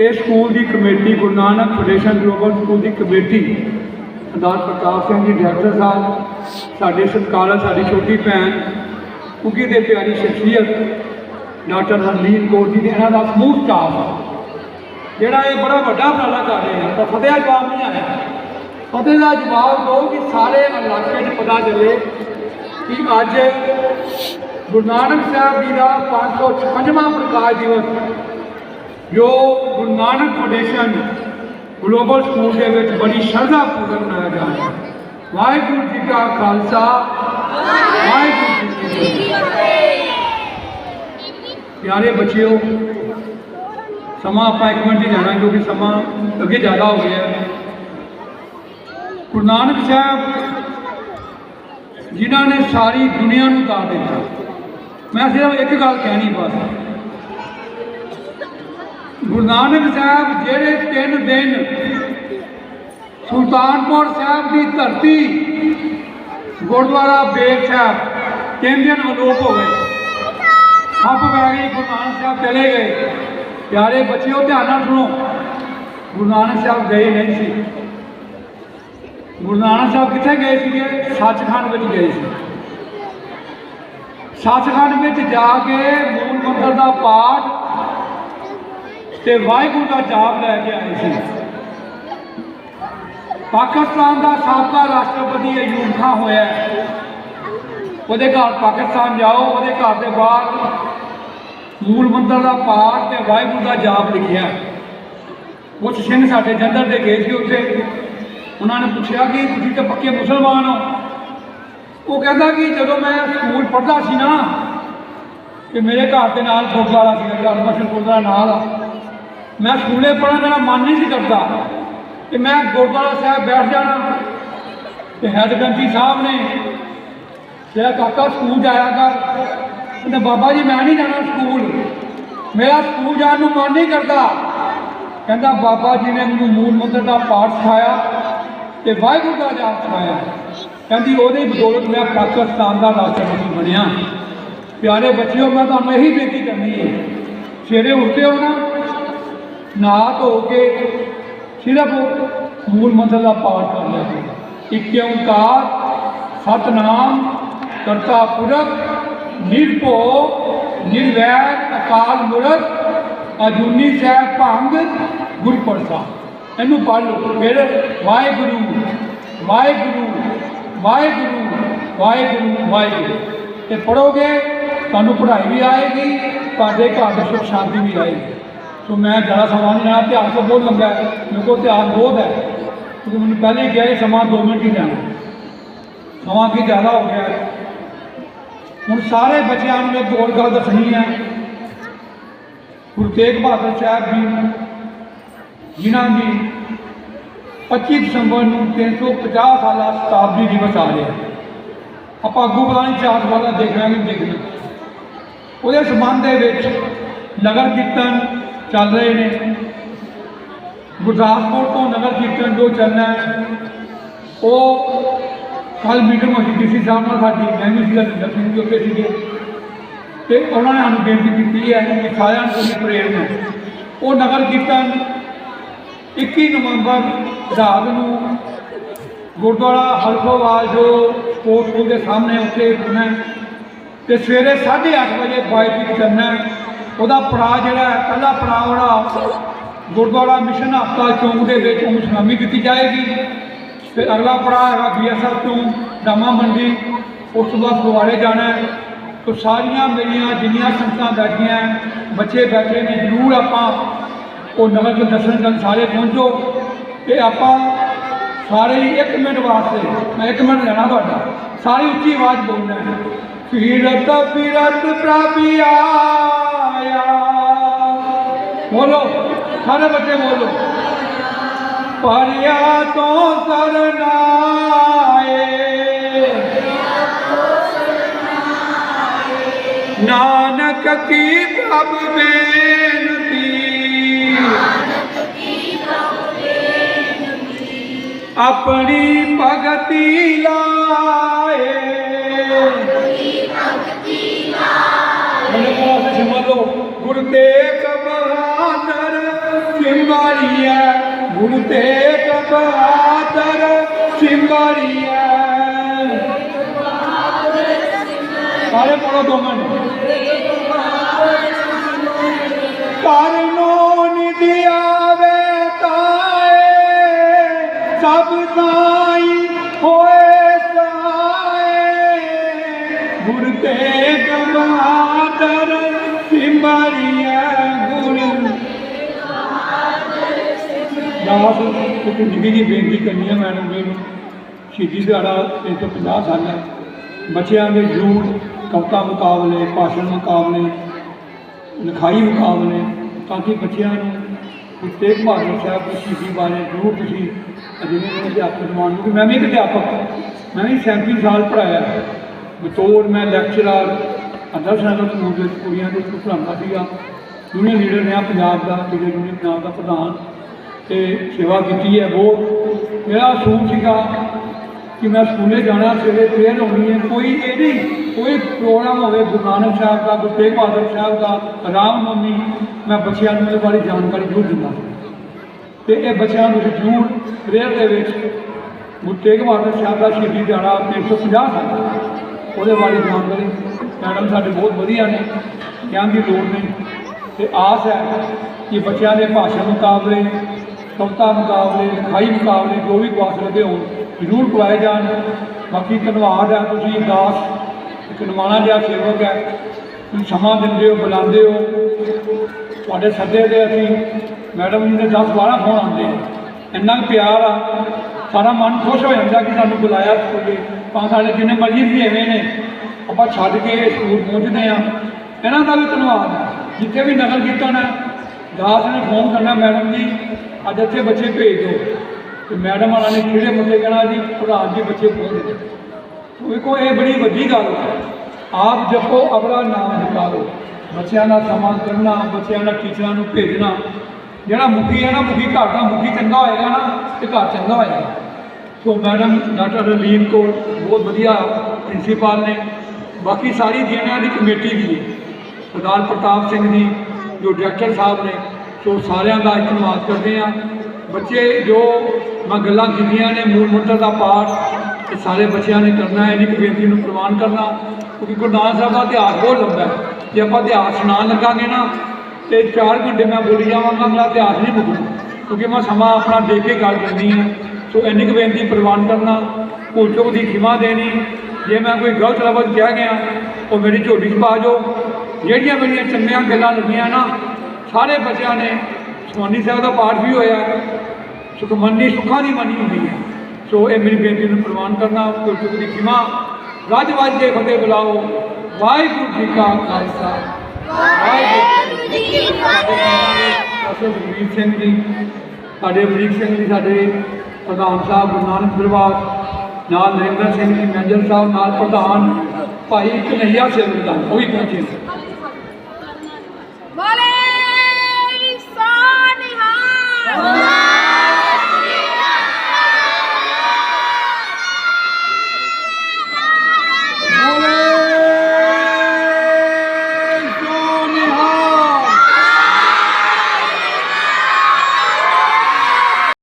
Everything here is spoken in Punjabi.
ਇਹ ਸਕੂਲ ਦੀ committee, Guru Nanak foundation global school ਦੀ ਕਮੇਟੀ, ਸਰਦਾਰ ਪ੍ਰਕਾਸ਼ ਸਿੰਘ ਜੀ ਡਾਇਰੈਕਟਰ ਸਾਹਿਬ, ਸਾਡੇ ਸਤਿਕਾਰਤ ਸਾਡੀ ਛੋਟੀ ਭੈਣ ਕੁਕੀ ਦੇ ਪਿਆਰੀ ਸ਼ਖਸੀਅਤ ਡਾਕਟਰ ਹਰਲੀਨ ਕੌਰ ਜੀ ਦੇ ਇਹਨਾਂ ਦਾ ਸਮੂਹ ਸਟਾਫ ਜਿਹੜਾ ਇਹ ਬੜਾ ਵੱਡਾ ਉਪਰਾਲਾ ਕਰ ਰਹੇ ਆ, ਤਾਂ ਫਤਿਹ ਦਾ ਜਵਾਬ ਨਹੀਂ ਆਇਆ। ਫਤਿਹ ਦਾ ਜਵਾਬ ਦਿਓ ਕਿ ਸਾਰੇ ਇਲਾਕੇ 'ਚ ਪਤਾ ਚੱਲੇ ਕਿ ਅੱਜ ਗੁਰੂ ਨਾਨਕ ਸਾਹਿਬ ਜੀ ਦਾ 556ਵਾਂ ਪ੍ਰਕਾਸ਼ ਦਿਵਸ ਜੋ Guru Nanak foundation global school ਦੇ ਵਿੱਚ ਬੜੀ ਸ਼ਰਧਾ ਪੂਰਵਕ ਮਨਾਇਆ ਜਾ ਰਿਹਾ ਹੈ। ਵਾਹਿਗੁਰੂ ਜੀ ਕਾ ਖਾਲਸਾ, ਵਾਹਿਗੁਰੂ ਜੀ ਕੀ ਫਤਿਹ। ਪਿਆਰੇ ਬੱਚਿਓ, ਸਮਾਂ ਆਪਾਂ ਇੱਕ ਮਿੰਟ ਹੀ ਜਾਣਾ ਕਿਉਂਕਿ ਸਮਾਂ ਅੱਗੇ ਜ਼ਿਆਦਾ ਹੋ ਗਿਆ। ਗੁਰੂ ਨਾਨਕ ਸਾਹਿਬ ਜਿਨ੍ਹਾਂ ਨੇ ਸਾਰੀ ਦੁਨੀਆ ਨੂੰ ਦਾਨ ਦਿੱਤਾ। ਮੈਂ ਸਿਰਫ ਇੱਕ ਗੱਲ ਕਹਿਣੀ ਬਸ। ਗੁਰੂ ਨਾਨਕ ਸਾਹਿਬ ਜਿਹੜੇ ਤਿੰਨ ਦਿਨ ਸੁਲਤਾਨਪੁਰ ਸਾਹਿਬ ਦੀ ਧਰਤੀ, ਗੁਰਦੁਆਰਾ ਬੇਰ ਸਾਹਿਬ, ਤਿੰਨ ਦਿਨ ਅਲੋਪ ਹੋ ਗਏ। ਸੱਪ ਪੈ ਗਈ ਗੁਰੂ ਨਾਨਕ ਸਾਹਿਬ ਚਲੇ ਗਏ। ਪਿਆਰੇ ਬੱਚਿਓ, ਧਿਆਨ ਨਾਲ ਸੁਣੋ, ਗੁਰੂ ਨਾਨਕ ਸਾਹਿਬ ਗਏ ਨਹੀਂ ਸੀ। ਗੁਰੂ ਨਾਨਕ ਸਾਹਿਬ ਕਿੱਥੇ ਗਏ ਸੀਗੇ? ਸੱਚਖੰਡ ਵਿੱਚ ਗਏ ਸੀ। ਸੱਚਖੰਡ ਵਿੱਚ ਜਾ ਕੇ ਮੂਲ ਮੰਤਰ ਦਾ ਪਾਠ ਤੇ ਵਾਹਿਗੁਰੂ ਦਾ ਜਾਪ ਲੈ ਕੇ ਆਏ ਸੀ। ਪਾਕਿਸਤਾਨ ਦਾ ਸਾਬਕਾ ਰਾਸ਼ਟਰਪਤੀ ਅਯੂਬ ਖਾਨ ਹੋਇਆ ਉਹਦੇ ਘਰ ਪਾਕਿਸਤਾਨ ਜਾਓ, ਉਹਦੇ ਘਰ ਦੇ ਬਾਹਰ ਮੂਲ ਮੰਦਰ ਦਾ ਪਾਠ ਤੇ ਵਾਹਿਗੁਰੂ ਦਾ ਜਾਪ ਲਿਖਿਆ ਹੈ। ਕੁਛ ਸਿੰਘ ਸਾਡੇ ਜੰਦਰ ਦੇ ਗਏ ਸੀ ਉੱਥੇ। ਉਹਨਾਂ ਨੇ ਪੁੱਛਿਆ ਕਿ ਤੁਸੀਂ ਤਾਂ ਪੱਕੇ ਮੁਸਲਮਾਨ ਹੋ। ਉਹ ਕਹਿੰਦਾ ਕਿ ਜਦੋਂ ਮੈਂ ਸਕੂਲ ਪੜ੍ਹਦਾ ਸੀ ਨਾ ਕਿ ਮੇਰੇ ਘਰ ਦੇ ਨਾਲ ਗੁਰਦੁਆਰਾ ਸੀ ਘਰ ਮਸ਼ਹੂਰ ਗੁਰਦੁਆਰਾ ਨਾਲ ਆ। ਮੈਂ ਸਕੂਲੇ ਪੜ੍ਹਨ ਮੇਰਾ ਮਨ ਨਹੀਂ ਸੀ ਕਰਦਾ ਕਿ ਮੈਂ ਗੁਰਦੁਆਰਾ ਸਾਹਿਬ ਬੈਠ ਜਾਣਾ। ਤੇ ਹੈਦਗੰਜੀ ਸਾਹਿਬ ਨੇ ਜਿਹੜਾ ਕਾਕਾ ਸਕੂਲ ਜਾਇਆ ਕਰ ਕਹਿੰਦਾ, ਬਾਬਾ ਜੀ, ਮੈਂ ਨਹੀਂ ਜਾਣਾ ਸਕੂਲ। ਮੇਰਾ ਸਕੂਲ ਜਾਣ ਨੂੰ ਮਨ ਨਹੀਂ ਕਰਦਾ। ਕਹਿੰਦਾ, ਬਾਬਾ ਜੀ ਨੇ ਮੈਨੂੰ ਮੂਲ ਮੰਤਰ ਦਾ ਪਾਠ ਸਿਖਾਇਆ ਤੇ ਵਾਹਿਗੁਰੂ ਦਾ ਜਾਪ ਸਿਖਾਇਆ। ਕਹਿੰਦੀ, ਉਹਦੇ ਬਦੌਲਤ ਮੈਂ ਪਾਕਿਸਤਾਨ ਦਾ ਰਾਸ਼ਟਰਪਤੀ ਬਣਿਆ। ਪਿਆਰੇ ਬੱਚਿਓ, ਮੈਂ ਤੁਹਾਨੂੰ ਇਹੀ ਬੇਨਤੀ ਕਰਨੀ ਹੈ। ਸਵੇਰੇ ਉੱਠਦੇ ਹੋ ਨਾ ਨਹਾ ਧੋ ਕੇ ਸਿਰਫ ਮੂਲ ਮੰਤਰ ਦਾ ਪਾਠ ਕਰ ਲਿਆ ਇੱਕ ਓੰਕਾਰ ਸਤਨਾਮ, ਕਰਤਾ ਪੁਰਖ, ਨਿਰਭਉ, ਨਿਰਵੈਰ, ਅਕਾਲ ਮੂਰਤ ਅਜੂਨੀ ਸਹਿ ਭੰਗ, ਗੁਰ ਪ੍ਰਸਾਦ ਇਹਨੂੰ ਪੜ੍ਹ ਲਓ। ਫਿਰ ਵਾਹਿਗੁਰੂ ਵਾਹਿਗੁਰੂ ਵਾਹਿਗੁਰੂ ਵਾਹਿਗੁਰੂ ਵਾਹਿਗੁਰੂ। ਤੇ ਪੜੋਗੇ ਤੁਹਾਨੂੰ ਪੜ੍ਹਾਈ ਵੀ ਆਏਗੀ, ਤੁਹਾਡੇ ਘਰ ਵਿੱਚ ਸੁਖ ਸ਼ਾਂਤੀ ਵੀ ਆਏਗੀ। ਸੋ ਮੈਂ ਜ਼ਿਆਦਾ ਸਮਾਂ ਨਹੀਂ ਲੈਣਾ ਧਿਆਨ ਤੋਂ ਬਹੁਤ ਲੰਬਾ ਹੈ ਮੇਰੇ ਕੋਲ ਧਿਆਨ ਬਹੁਤ ਹੈ ਕਿਉਂਕਿ ਮੈਨੂੰ ਪਹਿਲੇ ਹੀ ਕਿਹਾ ਇਹ ਸਮਾਂ 2 ਮਿੰਟ ਹੀ ਲੈਣਾ ਸਮਾਂ ਕੀ ਜ਼ਿਆਦਾ ਹੋ ਗਿਆ ਹੈ। ਹੁਣ ਸਾਰੇ ਬੱਚਿਆਂ ਨੂੰ ਇੱਕ ਹੋਰ ਗੱਲ ਦੱਸਣੀ ਹੈ ਗੁਰੂ ਤੇਗ ਬਹਾਦਰ ਸਾਹਿਬ ਜੀ ਜਿਨ੍ਹਾਂ ਦੀ 25 ਦਸੰਬਰ ਨੂੰ 350 ਸਾਲਾ ਸ਼ਤਾਬਦੀ ਦਿਵਸ ਆ ਰਿਹਾ ਹੈ ਆਪਾਂ ਅੱਗੋਂ ਪਤਾ ਨਹੀਂ ਚਾਰ ਸਾਲਾਂ ਦੇਖਣਾ ਕਿ ਨਹੀਂ ਦੇਖਣਾ ਉਹਦੇ ਸੰਬੰਧ ਦੇ ਵਿੱਚ ਨਗਰ ਕੀਰਤਨ ਚੱਲ ਰਹੇ ਨੇ। ਗੁਰਦਾਸਪੁਰ ਤੋਂ ਨਗਰ ਕੀਰਤਨ ਜੋ ਚੱਲਣਾ ਹੈ, ਉਹ ਕੱਲ ਮੀਟਿੰਗ ਹੋਈ ਡੀਸੀ ਸਾਹਿਬ ਨਾਲ, ਸਾਡੀ ਮੈਂ ਵੀ ਸੀਗਾ ਜਿੰਦਰ ਸਿੰਘ ਵੀ ਉੱਥੇ ਸੀਗੇ। ਤੇ ਉਹਨਾਂ ਨੇ ਸਾਨੂੰ ਬੇਨਤੀ ਕੀਤੀ ਹੈ ਕਿ ਸਾਰਿਆਂ ਨੂੰ ਪ੍ਰੇਰਨਾ ਉਹ ਨਗਰ ਕੀਰਤਨ 21 ਨਵੰਬਰ ਰਾਤ ਨੂੰ ਗੁਰਦੁਆਰਾ ਹਲਕੋਵਾਲ ਜੋ ਸਪੋਰਟਸ ਸਕੂਲ ਦੇ ਸਾਹਮਣੇ ਉੱਥੇ ਹੋਣਾ ਹੈ। ਤੇ ਸਵੇਰੇ 8:30 ਵਜੇ ਬਾਈਕ ਚੱਲਣਾ ਉਹਦਾ ਪੜਾਅ ਜਿਹੜਾ ਪਹਿਲਾ ਪੜਾਅ ਉਹਦਾ ਗੁਰਦੁਆਰਾ ਮਿਸ਼ਨ ਹਸਪਤਾਲ ਚੌਂਕ ਦੇ ਵਿੱਚ ਉਹਨੂੰ ਸਲਾਮੀ ਦਿੱਤੀ ਜਾਏਗੀ। ਫਿਰ ਅਗਲਾ ਪੜਾਅ ਹੈਗਾ ਬੀਐਸਐਫ ਤੋਂ ਡਾਮਾ ਮੰਡੀ। ਉਸ ਤੋਂ ਬਾਅਦ ਗੁਰਦੁਆਰੇ ਜਾਣਾ ਹੈ। ਤੋ ਸਾਰੀਆਂ ਮੇਰੀਆਂ ਜਿੰਨੀਆਂ ਸੰਗਤਾਂ ਬੈਠੀਆਂ ਬੱਚੇ ਬੈਠੇ ਨੇ, ਜ਼ਰੂਰ ਆਪਾਂ ਉਹ ਨਗਰ ਦੇ ਦਰਸ਼ਨ ਕਰਨ ਸਾਰੇ ਪਹੁੰਚੋ। ਤੇ ਆਪਾਂ ਸਾਰੇ ਹੀ ਇੱਕ ਮਿੰਟ ਵਾਸਤੇ, ਮੈਂ ਇੱਕ ਮਿੰਟ ਲੈਣਾ ਤੁਹਾਡਾ, ਸਾਰੀ ਉੱਚੀ ਆਵਾਜ਼ ਬੋਲਣਾ ਹੈ। ਫਿਰਤ ਫਿਰਤ ਪ੍ਰਭ ਆਇਆ ਬੋਲੋ ਸਾਰੇ ਬੱਚੇ ਬੋਲੋ ਪਰਿਆ ਤੋਂ ਸਰਨਾਏ ਨਾਨਕ ਕੀ ਪ੍ਰਭ ਬੇਨਤੀ ਆਪਣੀ ਭਗਤੀ ਗੁਰੂ ਤੇਗ ਬਹਾਦਰ ਸਾਰੇ ਪੜੋ ਦੋ ਮਿੰਟ। ਕਰਨੋ ਨਿਧਿ ਤਾਏ ਸਭ ਤਾਈ ਦਾਸ ਇੱਕ ਨਿੱਕੀ ਜਿਹੀ ਬੇਨਤੀ ਕਰਨੀ ਹੈ ਮੈਡਮ ਜੀ ਨੂੰ। ਸ਼ਹੀਦੀ ਦਿਹਾੜਾ 350 ਸਾਲ ਹੈ। ਬੱਚਿਆਂ ਦੇ ਜ਼ਰੂਰ ਕਵਿਤਾ ਮੁਕਾਬਲੇ, ਭਾਸ਼ਣ ਮੁਕਾਬਲੇ, ਲਿਖਾਈ ਮੁਕਾਬਲੇ, ਤਾਂ ਕਿ ਬੱਚਿਆਂ ਨੂੰ ਗੁਰੂ ਤੇਗ ਬਹਾਦਰ ਸਾਹਿਬ ਦੀ ਸ਼ਹੀਦੀ ਬਾਰੇ ਜ਼ਰੂਰ ਤੁਸੀਂ ਅਜਿਹੇ ਅਧਿਆਪਕ ਬਣਾਉਣ ਕਿਉਂਕਿ ਮੈਂ ਵੀ ਇੱਕ ਅਧਿਆਪਕ ਹਾਂ। ਮੈਂ ਵੀ 37 ਸਾਲ ਪੜ੍ਹਾਇਆ ਬਤੌਰ ਮੈਂ ਲੈਕਚਰਰ ਅਦਰ ਸੰਗਤ ਸਕੂਲ ਦੇ ਕੁੜੀਆਂ ਦੇ ਸਕੂਲ ਪੜ੍ਹਾਉਂਦਾ ਸੀਗਾ। ਯੂਨੀਅਨ ਲੀਡਰ ਰਿਹਾ ਪੰਜਾਬ ਦਾ, ਜਿਹੜੇ ਯੂਨੀਅਨ ਪੰਜਾਬ ਦਾ ਪ੍ਰਧਾਨ। ਤੇ ਸੇਵਾ ਕੀਤੀ ਹੈ ਬਹੁਤ। ਮੇਰਾ ਅਸੂਲ ਸੀਗਾ ਕਿ ਮੈਂ ਸਕੂਲੇ ਜਾਣਾ, ਸਵੇਰੇ ਪ੍ਰੇਅਰ ਹੋਣੀ ਹੈ। ਕੋਈ ਇਹ ਨਹੀਂ, ਕੋਈ ਪ੍ਰੋਗਰਾਮ ਹੋਵੇ ਗੁਰੂ ਨਾਨਕ ਸਾਹਿਬ ਦਾ ਗੁਰੂ ਤੇਗ ਬਹਾਦਰ ਸਾਹਿਬ ਦਾ, ਰਾਮ ਨੌਮੀ, ਮੈਂ ਬੱਚਿਆਂ ਨੂੰ ਇਹਦੇ ਬਾਰੇ ਜਾਣਕਾਰੀ ਜ਼ਰੂਰ ਦਿੰਦਾ। ਤੇ ਇਹ ਬੱਚਿਆਂ ਨੂੰ ਤੁਸੀਂ ਜ਼ਰੂਰ ਪ੍ਰੇਅਰ ਦੇ ਵਿੱਚ ਗੁਰੂ ਤੇਗ ਬਹਾਦਰ ਸਾਹਿਬ ਦਾ ਸ਼ਹੀਦੀ ਦਿਹਾੜਾ 350 ਸਾਲ ਉਹਦੇ ਬਾਰੇ ਜਾਣਕਾਰੀ ਮੈਡਮ ਸਾਡੇ ਬਹੁਤ ਵਧੀਆ ਨੇ, ਕਹਿਣ ਦੀ ਲੋੜ ਨਹੀਂ। ਤੇ ਆਸ ਹੈ ਕਿ ਬੱਚਿਆਂ ਦੇ ਭਾਸ਼ਣ ਮੁਕਾਬਲੇ ਕਵਿਤਾ ਮੁਕਾਬਲੇ ਲਿਖਾਈ ਮੁਕਾਬਲੇ, ਜੋ ਵੀ ਕਲਾਸ ਲੱਗੇ ਹੋਣ, ਜ਼ਰੂਰ ਕਰਵਾਏ ਜਾਣ। ਬਾਕੀ ਧੰਨਵਾਦ ਹੈ ਤੁਸੀਂ, ਦਾਸ, ਇੱਕ ਨਿਮਾਣਾ ਜਿਹਾ ਸੇਵਕ ਹੈ। ਤੁਸੀਂ ਸਮਾਂ ਦਿੰਦੇ ਹੋ, ਬੁਲਾਉਂਦੇ ਹੋ। ਤੁਹਾਡੇ ਸੱਦੇ ਦੇ ਅਸੀਂ ਮੈਡਮ ਜੀ ਦੇ 10 12 ਫੋਨ ਆਉਂਦੇ ਆ। ਇੰਨਾ ਕੁ ਪਿਆਰ ਆ। ਸਾਰਾ ਮਨ ਖੁਸ਼ ਹੋ ਜਾਂਦਾ ਕਿ ਸਾਨੂੰ ਬੁਲਾਇਆ ਸਕੂਲੇ ਭਾਵੇਂ ਸਾਡੇ ਜਿੰਨੇ ਮਰਜ਼ੀ ਵੀ ਐਵੇਂ ਨੇ, ਆਪਾਂ ਛੱਡ ਕੇ ਸਕੂਲ ਪਹੁੰਚਦੇ ਆ ਇਹਨਾਂ ਦਾ ਵੀ ਧੰਨਵਾਦ ਜਿੱਥੇ ਵੀ ਨਕਲ ਕੀਤਾ ਨਾ ਦਾਸ ਨੇ ਫੋਨ ਕਰਨਾ ਮੈਡਮ ਜੀ। ਅੱਜ ਇੱਥੇ ਬੱਚੇ ਭੇਜ ਦਿਓ। ਤੇ ਮੈਡਮ ਵਾਲਾ ਨੇ ਕਿਹੜੇ ਮੁੱਦੇ ਕਹਿਣਾ ਜੀ ਪ੍ਰਧਾਨ ਜੀ ਬੱਚੇ ਪਹੁੰਚ ਗਏ ਵੇਖੋ ਇਹ ਬੜੀ ਵੱਡੀ ਗੱਲ ਹੈ। ਆਪ ਜਪੋ, ਆਪਣਾ ਨਾਮ ਜਪਾਓ। ਬੱਚਿਆਂ ਦਾ ਸਮਾਂ ਕਰਨਾ ਬੱਚਿਆਂ ਦਾ ਟੀਚਰਾਂ ਨੂੰ ਭੇਜਣਾ। ਜਿਹੜਾ ਮੁਖੀ ਹੈ ਨਾ, ਮੁਖੀ ਘਰ ਦਾ ਮੁਖੀ ਚੰਗਾ ਹੋਏਗਾ ਨਾ, ਤੇ ਘਰ ਚੰਗਾ ਹੋਏਗਾ। So madam, doctor Raleen Kaur ਬਹੁਤ ਵਧੀਆ ਪ੍ਰਿੰਸੀਪਲ ਨੇ। ਬਾਕੀ ਸਾਰੀ ਜੀਐਨਆਰ ਦੀ ਕਮੇਟੀ ਵੀ ਹੈ। ਸਰਦਾਰ ਪ੍ਰਤਾਪ ਸਿੰਘ ਜੀ, ਜੋ ਡਾਇਰੈਕਟਰ ਸਾਹਿਬ ਨੇ ਸੋ ਸਾਰਿਆਂ ਦਾ ਅਸੀਂ ਧੰਨਵਾਦ ਕਰਦੇ ਹਾਂ। ਬੱਚੇ, ਜੋ ਮੈਂ ਗੱਲਾਂ ਕੀਤੀਆਂ ਨੇ, ਮੂਲ ਮੰਤਰ ਦਾ ਪਾਠ, ਇਹ ਸਾਰੇ ਬੱਚਿਆਂ ਨੇ ਕਰਨਾ ਹੈ, ਇਹਦੀ ਬੇਨਤੀ ਨੂੰ ਪ੍ਰਵਾਨ ਕਰਨਾ। ਕਿਉਂਕਿ ਗੁਰੂ ਨਾਨਕ ਸਾਹਿਬ ਦਾ ਇਤਿਹਾਸ ਬਹੁਤ ਲੰਬਾ ਹੈ। ਜੇ ਆਪਾਂ ਇਤਿਹਾਸ ਸੁਣਾਉਣ ਲੱਗਾਂਗੇ ਨਾ, ਤੇ 4 ਘੰਟੇ ਮੈਂ ਬੋਲੀ ਜਾਵਾਂਗਾ, ਮੇਰਾ ਇਤਿਹਾਸ ਨਹੀਂ ਮੁੱਕਣਾ ਕਿਉਂਕਿ ਮੈਂ ਸਮਾਂ ਆਪਣਾ ਦੇ ਕੇ ਗੱਲ ਕਰਨੀ ਹੈ। ਸੋ ਇੰਨੀ ਕੁ ਬੇਨਤੀ ਪ੍ਰਵਾਨ ਕਰਨਾ ਭੁੱਲ ਚੁੱਕ ਦੀ ਖਿਮਾ ਦੇਣੀ। ਜੇ ਮੈਂ ਕੋਈ ਗਲਤ ਲਫ਼ਜ਼ ਕਹਿ ਗਿਆ, ਉਹ ਮੇਰੀ ਝੋਲੀ 'ਚ ਪਾ ਜਾਓ। ਜਿਹੜੀਆਂ ਮੇਰੀਆਂ ਚੰਗੀਆਂ ਗੱਲਾਂ ਲੱਗੀਆਂ ਨਾ ਸਾਰੇ ਬੱਚਿਆਂ ਨੇ ਸੁਖਮਨੀ ਸਾਹਿਬ ਦਾ ਪਾਠ ਵੀ ਹੋਇਆ। ਸੁਖਮਨੀ ਸੁੱਖਾਂ ਦੀ ਮਨੀ ਹੁੰਦੀ ਹੈ। ਸੋ ਇਹ ਮੇਰੀ ਬੇਨਤੀ ਨੂੰ ਪ੍ਰਵਾਨ ਕਰਨਾ ਚੁੱਕ ਦੀ ਖਿਮਾ। ਰੱਜ ਵੱਜ ਕੇ ਫਤਿਹ ਬੁਲਾਓ। ਵਾਹਿਗੁਰੂ ਜੀ ਕਾ ਖਾਲਸਾ। ਵਾਹਿਗੁਰੂ ਜੀ ਕੀ ਫਤਿਹ। ਅਸਲ ਸਿੰਘ ਜੀ ਸਾਡੇ ਅਮਰੀਕ ਸਿੰਘ ਜੀ ਸਾਡੇ ਪ੍ਰਧਾਨ ਸਾਹਿਬ ਗੁਰੂ ਨਾਨਕ ਦਰਬਾਰ ਨਾਲ ਨਰਿੰਦਰ ਸਿੰਘ ਜੀ ਮੈਨੇਜਰ ਸਾਹਿਬ ਨਾਲ ਪ੍ਰਧਾਨ ਭਾਈ ਕਨਈਆ ਸਿੰਘ ਦਾ ਉਹ ਵੀ ਪਹੁੰਚੇ ਸੀ ਬੋਲੇ ਸੋਨਿਹਾ